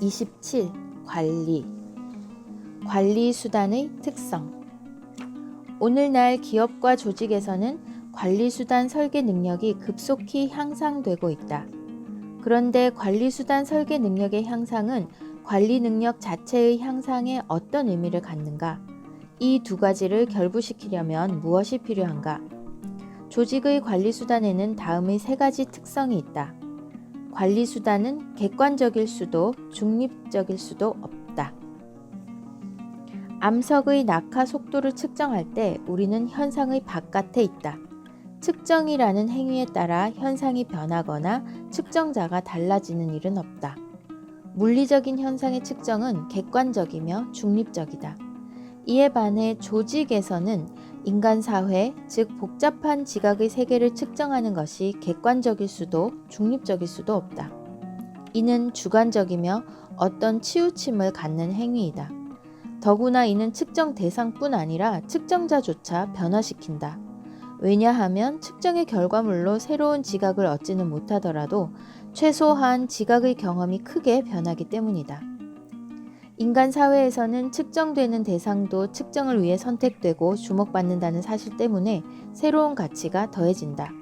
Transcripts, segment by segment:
27. 관리. 관리 수단의 특성. 오늘날 기업과 조직에서는 관리 수단 설계 능력이 급속히 향상되고 있다. 그런데 관리 수단 설계 능력의 향상은 관리 능력 자체의 향상에 어떤 의미를 갖는가? 이 두 가지를 결부시키려면 무엇이 필요한가? 조직의 관리 수단에는 다음의 세 가지 특성이 있다. 관리 수단은 객관적일 수도 중립적일 수도 없다. 암석의 낙하 속도를 측정할 때 우리는 현상의 바깥에 있다. 측정이라는 행위에 따라 현상이 변하거나 측정자가 달라지는 일은 없다. 물리적인 현상의 측정은 객관적이며 중립적이다. 이에 반해 조직에서는 인간 사회, 즉 복잡한 지각의 세계를 측정하는 것이 객관적일 수도 중립적일 수도 없다. 이는 주관적이며 어떤 치우침을 갖는 행위이다. 더구나 이는 측정 대상뿐 아니라 측정자조차 변화시킨다. 왜냐하면 측정의 결과물로 새로운 지각을 얻지는 못하더라도 최소한 지각의 경험이 크게 변하기 때문이다. 인간 사회에서는 측정되는 대상도 측정을 위해 선택되고 주목받는다는 사실 때문에 새로운 가치가 더해진다.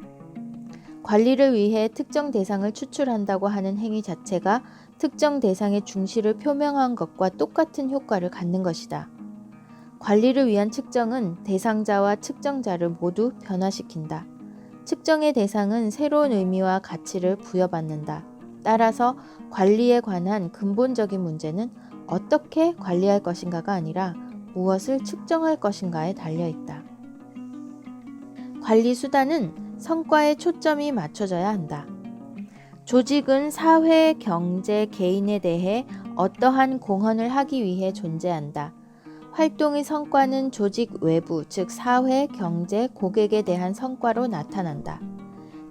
관리를 위해 특정 대상을 추출한다고 하는 행위 자체가 특정 대상의 중시를 표명한 것과 똑같은 효과를 갖는 것이다. 관리를 위한 측정은 대상자와 측정자를 모두 변화시킨다. 측정의 대상은 새로운 의미와 가치를 부여받는다. 따라서 관리에 관한 근본적인 문제는 어떻게 관리할 것인가가 아니라 무엇을 측정할 것인가에 달려 있다. 관리 수단은 성과에 초점이 맞춰져야 한다. 조직은 사회, 경제, 개인에 대해 어떠한 공헌을 하기 위해 존재한다. 활동의 성과는 조직 외부, 즉 사회, 경제, 고객에 대한 성과로 나타난다.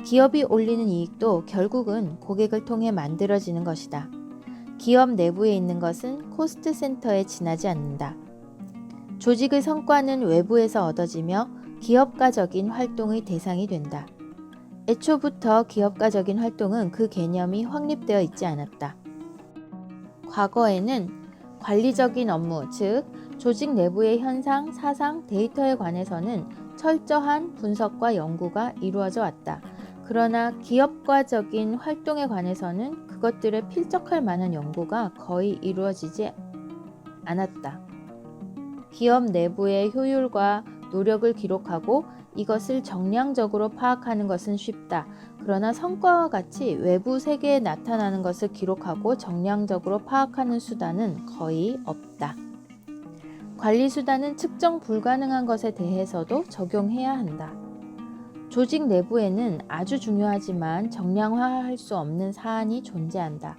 기업이 올리는 이익도 결국은 고객을 통해 만들어지는 것이다. 기업 내부에 있는 것은 코스트 센터에 지나지 않는다. 조직의 성과는 외부에서 얻어지며 기업가적인 활동의 대상이 된다. 애초부터 기업가적인 활동은 그 개념이 확립되어 있지 않았다. 과거에는 관리적인 업무, 즉 조직 내부의 현상, 사상, 데이터에 관해서는 철저한 분석과 연구가 이루어져 왔다. 그러나 기업과적인 활동에 관해서는 그것들을 필적할 만한 연구가 거의 이루어지지 않았다. 기업 내부의 효율과 노력을 기록하고 이것을 정량적으로 파악하는 것은 쉽다. 그러나 성과와 같이 외부 세계에 나타나는 것을 기록하고 정량적으로 파악하는 수단은 거의 없다. 관리 수단은 측정 불가능한 것에 대해서도 적용해야 한다. 조직 내부에는 아주 중요하지만 정량화할 수 없는 사안이 존재한다.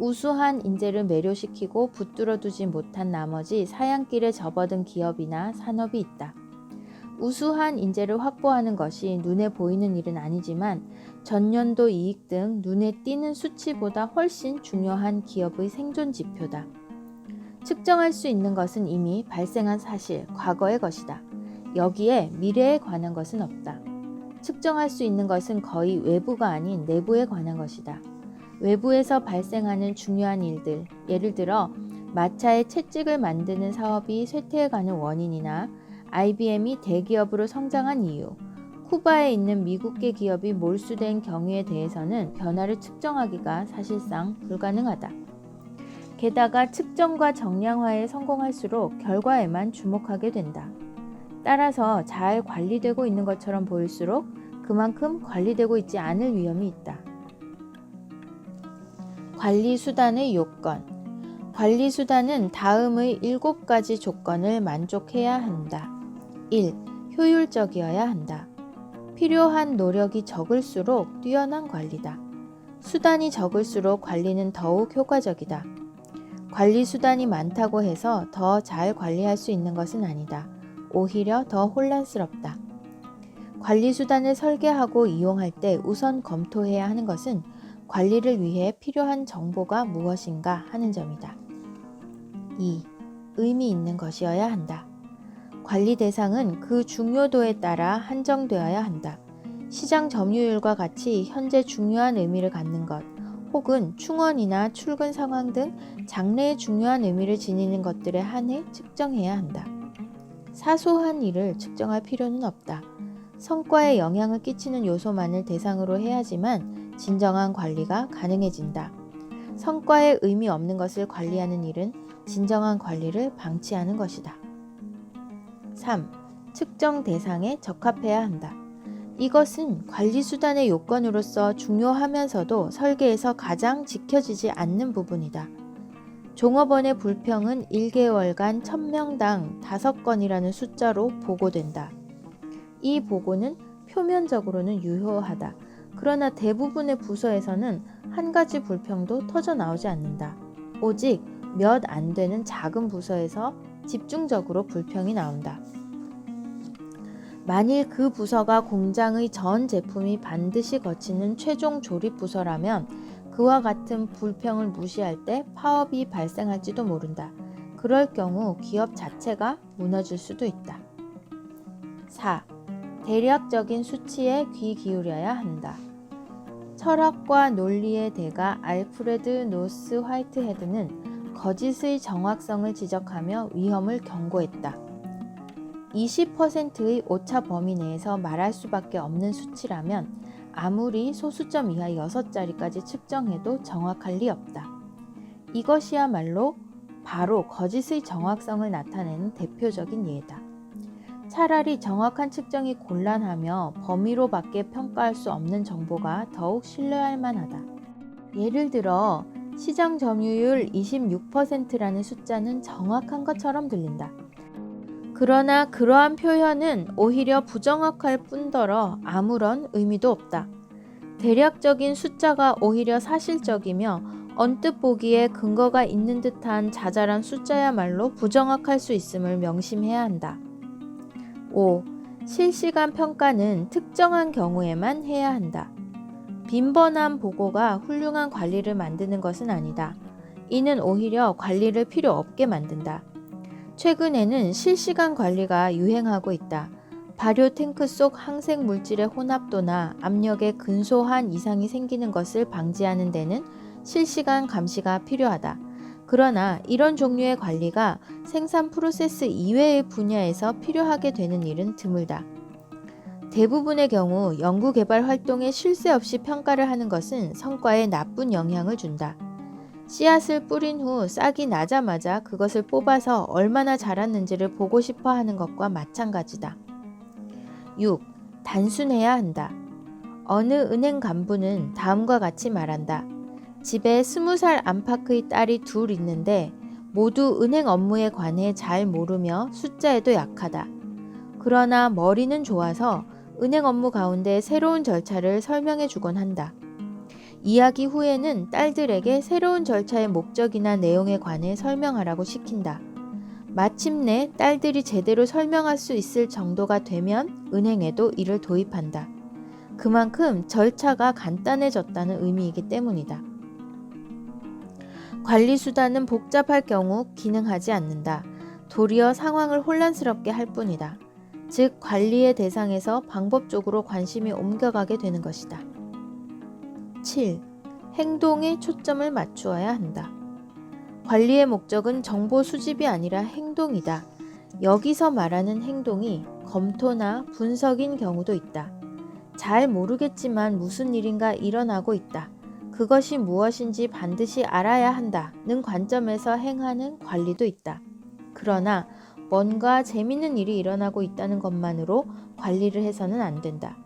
우수한 인재를 매료시키고 붙들어 두지 못한 나머지 사양길에 접어든 기업이나 산업이 있다. 우수한 인재를 확보하는 것이 눈에 보이는 일은 아니지만 전년도 이익 등 눈에 띄는 수치보다 훨씬 중요한 기업의 생존 지표다. 측정할 수 있는 것은 이미 발생한 사실, 과거의 것이다. 여기에 미래에 관한 것은 없다. 측정할 수 있는 것은 거의 외부가 아닌 내부에 관한 것이다. 외부에서 발생하는 중요한 일들, 예를 들어 마차의 채찍을 만드는 사업이 쇠퇴해가는 원인이나 IBM이 대기업으로 성장한 이유, 쿠바에 있는 미국계 기업이 몰수된 경우에 대해서는 변화를 측정하기가 사실상 불가능하다. 게다가 측정과 정량화에 성공할수록 결과에만 주목하게 된다. 따라서 잘 관리되고 있는 것처럼 보일수록 그만큼 관리되고 있지 않을 위험이 있다. 관리 수단의 요건. 관리 수단은 다음의 7가지 조건을 만족해야 한다. 1. 효율적이어야 한다. 필요한 노력이 적을수록 뛰어난 관리다. 수단이 적을수록 관리는 더욱 효과적이다. 관리 수단이 많다고 해서 더 잘 관리할 수 있는 것은 아니다. 오히려 더 혼란스럽다. 관리 수단을 설계하고 이용할 때 우선 검토해야 하는 것은 관리를 위해 필요한 정보가 무엇인가 하는 점이다. 2. 의미 있는 것이어야 한다. 관리 대상은 그 중요도에 따라 한정되어야 한다. 시장 점유율과 같이 현재 중요한 의미를 갖는 것, 혹은 충원이나 출근 상황 등 장래에 중요한 의미를 지니는 것들에 한해 측정해야 한다. 사소한 일을 측정할 필요는 없다. 성과에 영향을 끼치는 요소만을 대상으로 해야지만 진정한 관리가 가능해진다. 성과에 의미 없는 것을 관리하는 일은 진정한 관리를 방치하는 것이다. 3. 측정 대상에 적합해야 한다. 이것은 관리 수단의 요건으로서 중요하면서도 설계에서 가장 지켜지지 않는 부분이다. 종업원의 불평은 1개월간 1000명당 5건이라는 숫자로 보고된다. 이 보고는 표면적으로는 유효하다. 그러나 대부분의 부서에서는 한 가지 불평도 터져 나오지 않는다. 오직 몇 안 되는 작은 부서에서 집중적으로 불평이 나온다. 만일 그 부서가 공장의 전 제품이 반드시 거치는 최종 조립 부서라면 그와 같은 불평을 무시할 때 파업이 발생할지도 모른다. 그럴 경우 기업 자체가 무너질 수도 있다. 4. 대략적인 수치에 귀 기울여야 한다. 철학과 논리의 대가 알프레드 노스 화이트헤드는 거짓의 정확성을 지적하며 위험을 경고했다. 20%의 오차 범위 내에서 말할 수밖에 없는 수치라면 아무리 소수점 이하 6자리까지 측정해도 정확할 리 없다. 이것이야말로 바로 거짓의 정확성을 나타내는 대표적인 예다. 차라리 정확한 측정이 곤란하며 범위로밖에 평가할 수 없는 정보가 더욱 신뢰할 만하다. 예를 들어 시장 점유율 26%라는 숫자는 정확한 것처럼 들린다. 그러나 그러한 표현은 오히려 부정확할 뿐더러 아무런 의미도 없다. 대략적인 숫자가 오히려 사실적이며 언뜻 보기에 근거가 있는 듯한 자잘한 숫자야말로 부정확할 수 있음을 명심해야 한다. 5. 실시간 평가는 특정한 경우에만 해야 한다. 빈번한 보고가 훌륭한 관리를 만드는 것은 아니다. 이는 오히려 관리를 필요 없게 만든다. 최근에는 실시간 관리가 유행하고 있다. 발효 탱크 속 항생 물질의 혼합도나 압력에 근소한 이상이 생기는 것을 방지하는 데는 실시간 감시가 필요하다. 그러나 이런 종류의 관리가 생산 프로세스 이외의 분야에서 필요하게 되는 일은 드물다. 대부분의 경우 연구개발 활동에 쉴 새 없이 평가를 하는 것은 성과에 나쁜 영향을 준다. 씨앗을 뿌린 후 싹이 나자마자 그것을 뽑아서 얼마나 자랐는지를 보고 싶어 하는 것과 마찬가지다. 6. 단순해야 한다. 어느 은행 간부는 다음과 같이 말한다. 집에 스무 살 안팎의 딸이 둘 있는데 모두 은행 업무에 관해 잘 모르며 숫자에도 약하다. 그러나 머리는 좋아서 은행 업무 가운데 새로운 절차를 설명해 주곤 한다. 이야기 후에는 딸들에게 새로운 절차의 목적이나 내용에 관해 설명하라고 시킨다. 마침내 딸들이 제대로 설명할 수 있을 정도가 되면 은행에도 이를 도입한다. 그만큼 절차가 간단해졌다는 의미이기 때문이다. 관리 수단은 복잡할 경우 기능하지 않는다. 도리어 상황을 혼란스럽게 할 뿐이다. 즉, 관리의 대상에서 방법 쪽으로 관심이 옮겨가게 되는 것이다. 7. 행동에 초점을 맞추어야 한다. 관리의 목적은 정보 수집이 아니라 행동이다. 여기서 말하는 행동이 검토나 분석인 경우도 있다. 잘 모르겠지만 무슨 일인가 일어나고 있다. 그것이 무엇인지 반드시 알아야 한다는 관점에서 행하는 관리도 있다. 그러나 뭔가 재밌는 일이 일어나고 있다는 것만으로 관리를 해서는 안 된다.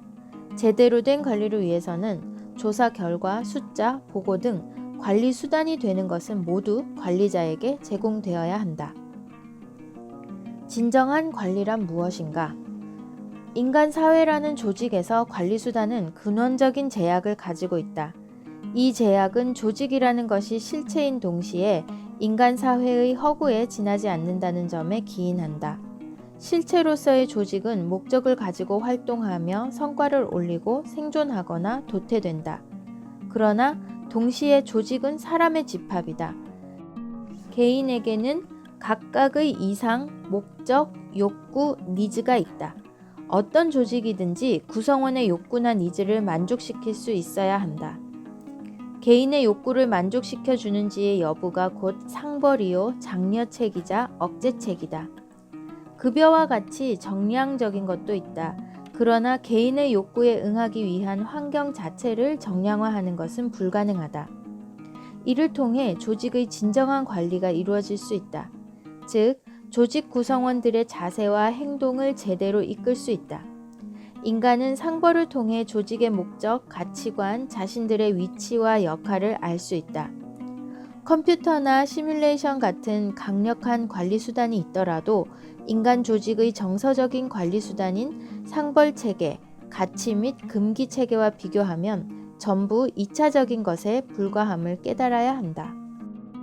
제대로 된 관리를 위해서는 조사 결과, 숫자, 보고 등 관리 수단이 되는 것은 모두 관리자에게 제공되어야 한다. 진정한 관리란 무엇인가? 인간 사회라는 조직에서 관리 수단은 근원적인 제약을 가지고 있다. 이 제약은 조직이라는 것이 실체인 동시에 인간 사회의 허구에 지나지 않는다는 점에 기인한다. 실체로서의 조직은 목적을 가지고 활동하며 성과를 올리고 생존하거나 도태된다. 그러나 동시에 조직은 사람의 집합이다. 개인에게는 각각의 이상, 목적, 욕구, 니즈가 있다. 어떤 조직이든지 구성원의 욕구나 니즈를 만족시킬 수 있어야 한다. 개인의 욕구를 만족시켜 주는지의 여부가 곧 상벌이요 장려책이자 억제책이다. 급여와 같이 정량적인 것도 있다. 그러나 개인의 욕구에 응하기 위한 환경 자체를 정량화하는 것은 불가능하다. 이를 통해 조직의 진정한 관리가 이루어질 수 있다. 즉, 조직 구성원들의 자세와 행동을 제대로 이끌 수 있다. 인간은 상벌을 통해 조직의 목적, 가치관, 자신들의 위치와 역할을 알 수 있다. 컴퓨터나 시뮬레이션 같은 강력한 관리 수단이 있더라도 인간 조직의 정서적인 관리 수단인 상벌 체계, 가치 및 금기 체계와 비교하면 전부 2차적인 것에 불과함을 깨달아야 한다.